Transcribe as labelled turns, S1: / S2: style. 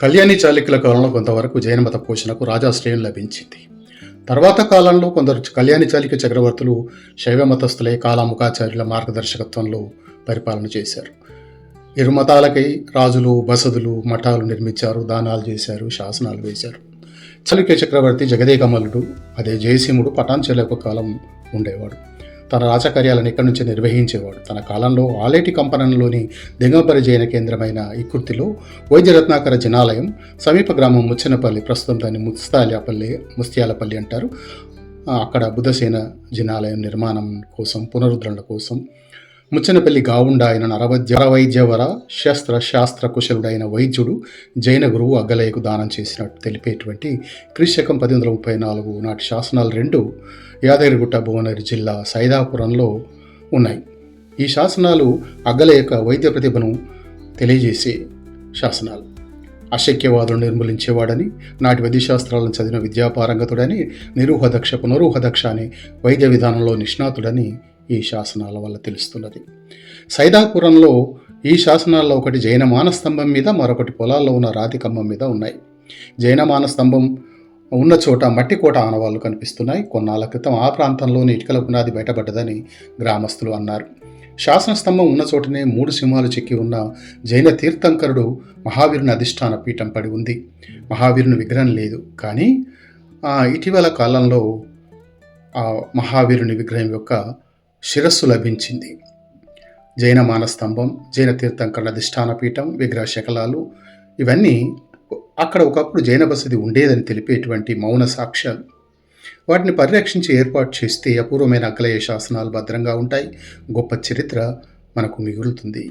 S1: కళ్యాణి చాళుక్యుల కాలంలో కొంతవరకు జైన మత పోషణకు రాజాశ్రయం లభించింది. తర్వాత కాలంలో కొందరు కళ్యాణి చాళుక్య చక్రవర్తులు శైవ మతస్థులే కాలాముఖాచార్యుల మార్గదర్శకత్వంలో పరిపాలన చేశారు. ఇరు మతాలకై రాజులు బసదులు మఠాలు నిర్మించారు దానాలు చేశారు శాసనాలు వేశారు. చాళుక్య చక్రవర్తి జగదేకమల్లుడు అదే జయసింహుడు పటాన్చెల యొక్క కాలం ఉండేవాడు. తన రాజకార్యాలను ఇక్కడి నుంచి నిర్వహించేవాడు. తన కాలంలో ఆలేటి కంపనంలోని దిగంబరి జైన కేంద్రమైన ఇక్కుర్తిలో వైద్యరత్నాకర జనాలయం సమీప గ్రామం ముచ్చనపల్లి ప్రస్తుతం దాన్ని ముస్తాలపల్లి ముస్త్యాలపల్లి అంటారు. అక్కడ బుధసేన జనాలయం నిర్మాణం కోసం పునరుద్ధరణ కోసం ముచ్చనపల్లి గావుండ ఆయన నరవైద్య నరవైద్యవర శస్త్ర శాస్త్ర కుశలుడైన వైద్యుడు జైన గురువు అగ్గలయ్యకు దానం చేసినట్టు తెలిపేటువంటి క్రిశకం పది వందల ముప్పై నాలుగు నాటి శాసనాలు రెండు యాదగిరిగుట్ట భువనగిరి జిల్లా సైదాపురంలో ఉన్నాయి. ఈ శాసనాలు అగ్గల యొక్క వైద్య ప్రతిభను తెలియజేసే శాసనాలు. అశక్యవాదులను నిర్మూలించేవాడని నాటి వైద్యశాస్త్రాలను చదివిన విద్యాపారంగతుడని నిరూహదక్ష పునరూహదక్ష అనే వైద్య విధానంలో నిష్ణాతుడని ఈ శాసనాల వల్ల తెలుస్తున్నది. సైదాపురంలో ఈ శాసనాల్లో ఒకటి జైన మానస్తంభం మీద మరొకటి పొలాల్లో ఉన్న రాతి కంబం మీద ఉన్నాయి. జైన మానస్తంభం ఉన్న చోట మట్టి కోట ఆనవాళ్ళు కనిపిస్తున్నాయి. కొన్నాళ్ళ క్రితం ఆ ప్రాంతంలోని ఇటుకల పునాది బయటపడ్డదని గ్రామస్తులు అన్నారు. శాసనస్తంభం ఉన్న చోటనే మూడు సింహాలు చెక్కి ఉన్న జైన తీర్థంకరుడు మహావీరుని అధిష్టాన పీఠం పడి ఉంది. మహావీరుని విగ్రహం లేదు. కానీ ఇటీవల కాలంలో ఆ మహావీరుని విగ్రహం యొక్క శిరస్సు లభించింది. జైన మానస్తంభం జైన తీర్థంకర్ల అధిష్టాన పీఠం విగ్రహ శకలాలు ఇవన్నీ అక్కడ ఒకప్పుడు జైన బసది ఉండేదని తెలిపేటువంటి మౌన సాక్ష్యాలు. వాటిని పరిరక్షించి ఏర్పాటు చేస్తే అపూర్వమైన అగ్లయ శాసనాలు భద్రంగా ఉంటాయి. గొప్ప చరిత్ర మనకు మిగులుతుంది.